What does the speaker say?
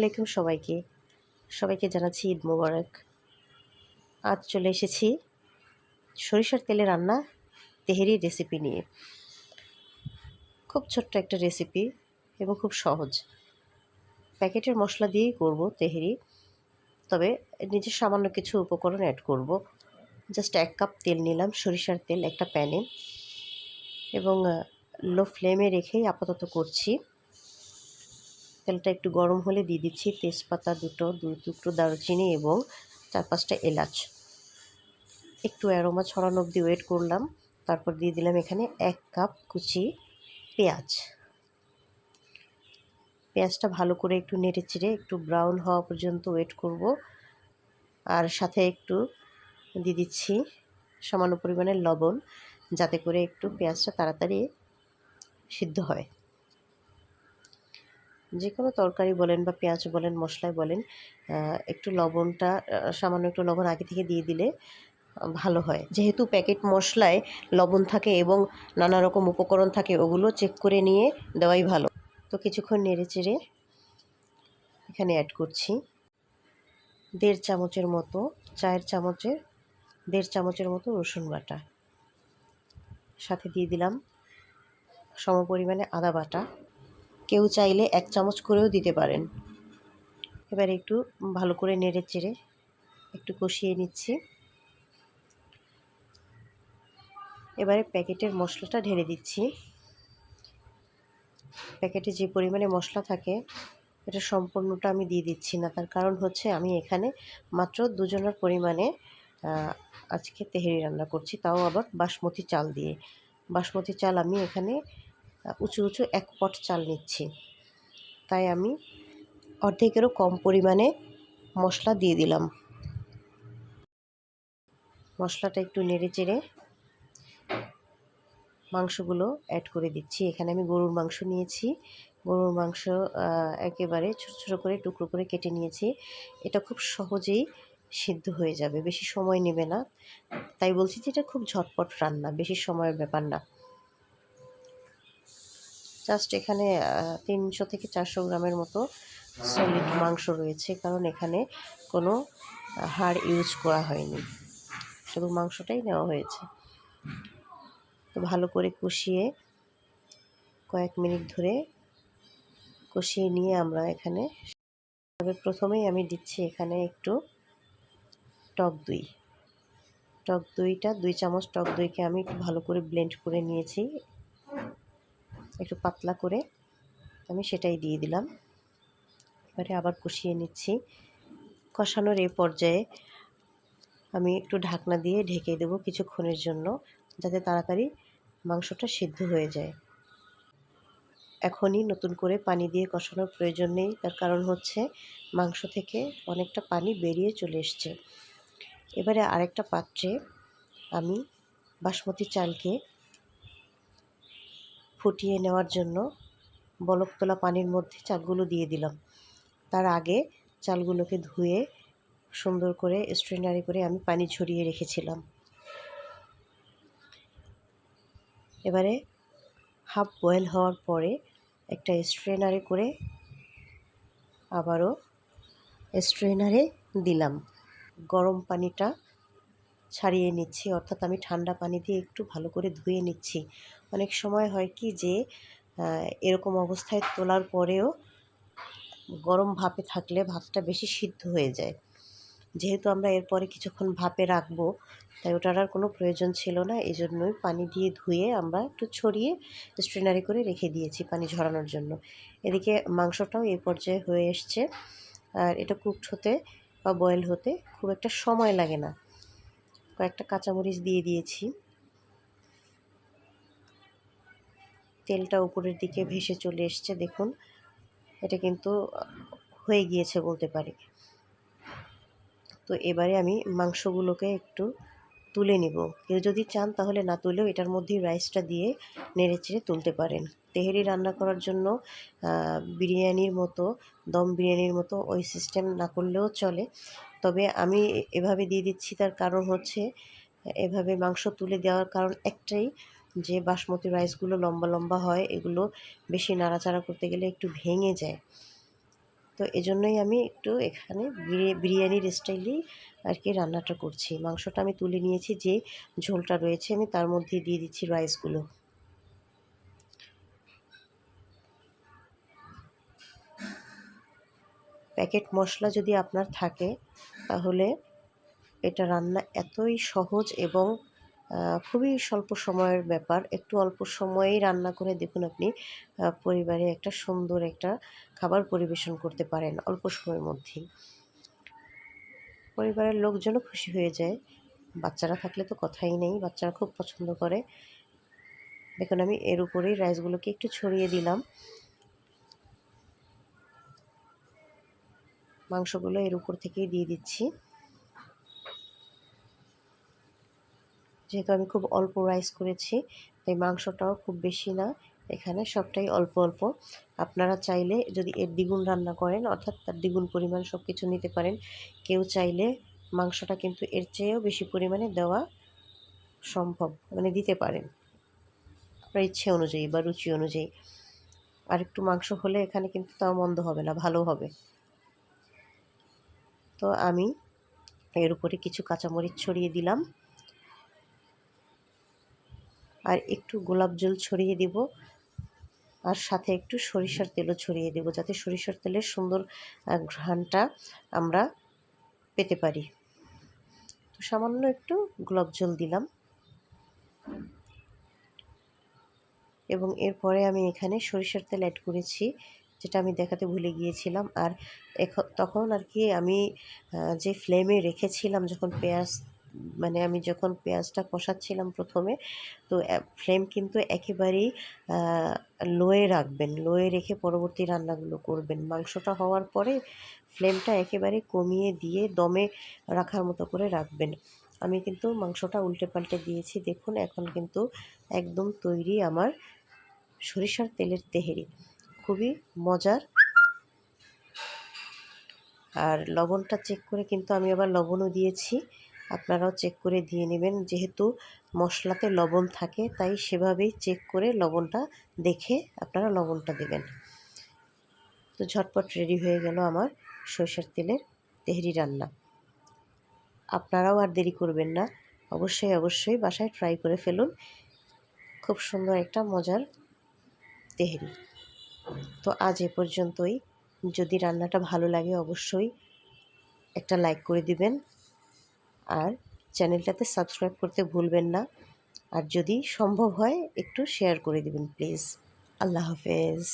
আলাইকুম সবাইকে। সবাইকে জানাচ্ছি ঈদ মোবারক। আজ চলে এসেছি সরিষার তেলে রান্না তেহেরি রেসিপি নিয়ে। খুব ছোট্ট একটা রেসিপি এবং খুব সহজ। প্যাকেটের মশলা দিয়েই করব তেহেরি, তবে নিজের সামান্য কিছু উপকরণ অ্যাড করব। জাস্ট এক কাপ তেল নিলাম, সরিষার তেল একটা প্যানে। এবং লো ফ্লেমে রেখেই আপাতত করছি। তেলটা একটু গরম হলে দিয়ে দিচ্ছি তেজপাতা দুটো, দুই টুকরো দারুচিনি এবং চার পাঁচটা এলাচ। একটু অ্যারোমা ছড়ানো অবধি ওয়েট করলাম। তারপর দিয়ে দিলাম এখানে এক কাপ কুচি পেঁয়াজ। পেঁয়াজটা ভালো করে একটু নেড়ে চেড়ে একটু ব্রাউন হওয়া পর্যন্ত ওয়েট করব। আর সাথে একটু দিয়ে দিচ্ছি সামান্য পরিমাণে লবণ, যাতে করে একটু পেঁয়াজটা তাড়াতাড়ি সিদ্ধ হয়। যে কোনো তরকারি বলেন বা পেঁয়াজ বলেন, মশলায় বলেন একটু লবণটা সামান্য একটু লবণ আগে থেকে দিয়ে দিলে ভালো হয়। যেহেতু প্যাকেট মশলায় লবণ থাকে এবং নানা রকম উপকরণ থাকে, ওগুলো চেক করে নিয়ে দেওয়াই ভালো। তো কিছুক্ষণ নেড়ে চেড়ে এখানে অ্যাড করছি। দেড় চামচের মতো, চায়ের চামচের, দেড় চামচের মতো রসুন বাটা। সাথে দিয়ে দিলাম সম পরিমাণে আদা বাটা। কেউ চাইলে এক চামচ করেও দিতে পারেন। এবার একটু ভালো করে নেড়ে চেড়ে একটু কষিয়ে নিচ্ছি। এবারে প্যাকেটের মশলাটা ঢেলে দিচ্ছি। প্যাকেটে যে পরিমাণে মশলা থাকে, এটা সম্পূর্ণটা আমি দিয়ে দিচ্ছি না। তার কারণ হচ্ছে আমি এখানে মাত্র দুজনের পরিমাণে আজকে তেহেরি রান্না করছি, তাও আবার বাসমতি চাল দিয়ে। বাসমতি চাল আমি এখানে উঁচু উঁচু এক পট চাল নিচ্ছি। তাই আমি অর্ধেকেরও কম পরিমাণে মশলা দিয়ে দিলাম। মশলাটা একটু নেড়ে চেড়ে মাংসগুলো অ্যাড করে দিচ্ছি। এখানে আমি গরুর মাংস নিয়েছি। গরুর মাংস একেবারে ছোটো ছোটো করে টুকরো করে কেটে নিয়েছি। এটা খুব সহজেই সিদ্ধ হয়ে যাবে, বেশি সময় নেবে না। তাই বলছি যে এটা খুব ঝটপট রান্না, বেশি সময়ের ব্যাপার না। জাস্ট এখানে তিনশো থেকে চারশো গ্রামের মতো সলিড মাংস রয়েছে, কারণ এখানে কোনো হাড় ইউজ করা হয়নি। শুধু মাংসটাই নেওয়া হয়েছে। তো ভালো করে কষিয়ে কয়েক মিনিট ধরে কষিয়ে নিয়ে আমরা এখানে তবে প্রথমেই আমি দিচ্ছি এখানে একটু টক দই। টক দইটা, দুই চামচ টক দইকে আমি একটু ভালো করে ব্লেন্ড করে নিয়েছি। একটু পাতলা করে আমি সেটাই দিয়ে দিলাম। এবারে আবার কষিয়ে নিচ্ছি। কষানোর এই পর্যায়ে আমি একটু ঢাকনা দিয়ে ঢেকে দেবো কিছুক্ষণের জন্য যাতে তাড়াতাড়ি মাংসটা সিদ্ধ হয়ে যায়। এখনই নতুন করে পানি দিয়ে কষানোর প্রয়োজন নেই। তার কারণ হচ্ছে মাংস থেকে অনেকটা পানি বেরিয়ে চলে এসছে। এবারে আরেকটা পাত্রে আমি বাসমতি চালকে ফুটিয়ে নেওয়ার জন্য বলক তোলা পানির মধ্যে চালগুলো দিয়ে দিলাম। তার আগে চালগুলোকে ধুয়ে সুন্দর করে স্ট্রেনারি করে আমি পানি ঝরিয়ে রেখেছিলাম। এবারে হাফ বয়েল হওয়ার পরে একটা স্ট্রেনারে করে আবারও স্ট্রেনারে দিলাম। গরম পানিটা ছাড়িয়ে নিচ্ছি, অর্থাৎ আমি ঠান্ডা পানি দিয়ে একটু ভালো করে ধুয়ে নিচ্ছি। অনেক সময় হয় কি যে এরকম অবস্থায় তোলার পরেও গরম ভাপে থাকলে ভাতটা বেশি সিদ্ধ হয়ে যায়। যেহেতু আমরা এরপরে কিছুক্ষণ ভাপে রাখব, তাই ওটার আর কোনো প্রয়োজন ছিল না এই জন্যই পানি দিয়ে ধুয়ে আমরা একটু ছড়িয়ে স্ট্রেনারি করে রেখে দিয়েছি পানি ঝরানোর জন্য। এদিকে মাংসটাও এই পর্যায়ে হয়ে এসছে, আর এটা কুকড হতে বা বয়েল হতে খুব একটা সময় লাগে না। কয়েকটা কাঁচামরিচ দিয়ে দিয়েছি। তেলটা উপরের দিকে ভেসে চলে এসছে, দেখুন। এটা কিন্তু হয়ে গিয়েছে বলতে পারি। তো এবারে আমি মাংসগুলোকে একটু তুলে নিব। কেউ যদি চান তাহলে না তুলেও এটার মধ্যেই রাইসটা দিয়ে নেড়ে চেড়ে তুলতে পারেন। তেহেরি রান্না করার জন্য বিরিয়ানির মতো, দম বিরিয়ানির মতো ওই সিস্টেম না করলেও চলে। তবে আমি এভাবে দিয়ে দিচ্ছি, তার কারণ হচ্ছে, এভাবে মাংস তুলে দেওয়ার কারণ একটাই, যে বাসমতি রাইসগুলো লম্বা লম্বা হয়, এগুলো বেশি নাড়াচাড়া করতে গেলে একটু ভেঙে যায়। তো এজন্যই আমি একটু এখানে বিরি- বিরিয়ানির স্টাইলেই আর কি রান্নাটা করছি। মাংসটা আমি তুলে নিয়েছি, যে ঝোলটা রয়েছে আমি তার মধ্যে দিয়ে দিচ্ছি রাইসগুলো। প্যাকেট মশলা যদি আপনার থাকে, তাহলে এটা রান্না এতই সহজ এবং খুবই স্বল্প সময়ের ব্যাপার। একটু অল্প সময়েই রান্না করে দেখুন আপনি পরিবারে একটা সুন্দর একটা খাবার পরিবেশন করতে পারেন অল্প সময়ের মধ্যেই। পরিবারের লোকজনও খুশি হয়ে যায়। বাচ্চারা থাকলে তো কথাই নেই, বাচ্চারা খুব পছন্দ করে। দেখুন আমি এর উপরেই রাইসগুলোকে একটু ছড়িয়ে দিলাম। মাংসগুলো এর উপর থেকেই দিয়ে দিচ্ছি। যেহেতু আমি খুব অল্প রাইস করেছি, তাই মাংসটাও খুব বেশি না। এখানে সবটাই অল্প অল্প। আপনারা চাইলে যদি এর দ্বিগুণ রান্না করেন, অর্থাৎ তার দ্বিগুণ পরিমাণ সব কিছু নিতে পারেন, কেউ চাইলে মাংসটা কিন্তু এর চেয়েও বেশি পরিমাণে দেওয়া সম্ভব মানে দিতে পারেন। আপনার ইচ্ছে অনুযায়ী বা রুচি অনুযায়ী। আর একটু মাংস হলে এখানে কিন্তু তাও মন্দ হবে না, ভালো হবে। তো আমি এর উপরে কিছু কাঁচামরিচ ছড়িয়ে দিলাম। আর একটু গোলাপ জল ছড়িয়ে দিব। আর সাথে একটু সরিষার তেলও ছড়িয়ে দেব যাতে সরিষার তেলের সুন্দর ঘ্রাণটা আমরা পেতে পারি। তো সামান্য একটু গোলাপ জল দিলাম। এবং এরপরে আমি এখানে সরিষার তেল অ্যাড করেছি, যেটা আমি দেখাতে ভুলে গিয়েছিলাম। আর তখন আর কি আমি যে ফ্লেমে রেখেছিলাম যখন পেঁয়াজ মানে আমি যখন পেঁয়াজটা কষাচ্ছিলাম প্রথমে, তো ফ্লেম কিন্তু একেবারেই লোয়ে রাখবেন, লোয়ে রেখে পরবর্তী রান্নাগুলো করবেন। মাংসটা হওয়ার পরে ফ্লেমটা একেবারে কমিয়ে দিয়ে দমে রাখার মতো করে রাখবেন। আমি কিন্তু মাংসটা উল্টে পাল্টে দিয়েছি। দেখুন, এখন কিন্তু একদম তৈরি আমার সরিষার তেলের তেহেরি। খুবই মজার। আর লবণটা চেক করে কিন্তু আমি আবার লবণও দিয়েছি। আপনারাও চেক করে দিয়ে নেবেন। যেহেতু মশলাতে লবণ থাকে, তাই সেভাবেই চেক করে লবণটা দেখে আপনারা লবণটা দেবেন। তো ঝটপট রেডি হয়ে গেল আমার সরষের তেলের তেহরি রান্না। আপনারাও আর দেরি করবেন না। অবশ্যই অবশ্যই বাসায় ট্রাই করে ফেলুন। খুব সুন্দর একটা মজার তেহরি। তো আজ এ পর্যন্তই। যদি রান্নাটা ভালো লাগে অবশ্যই একটা লাইক করে দিবেন। আর চ্যানেলটাতে সাবস্ক্রাইব করতে ভুলবেন না। আর যদি সম্ভব হয়, একটু শেয়ার করে দিবেন, প্লিজ। আল্লাহ হাফেজ।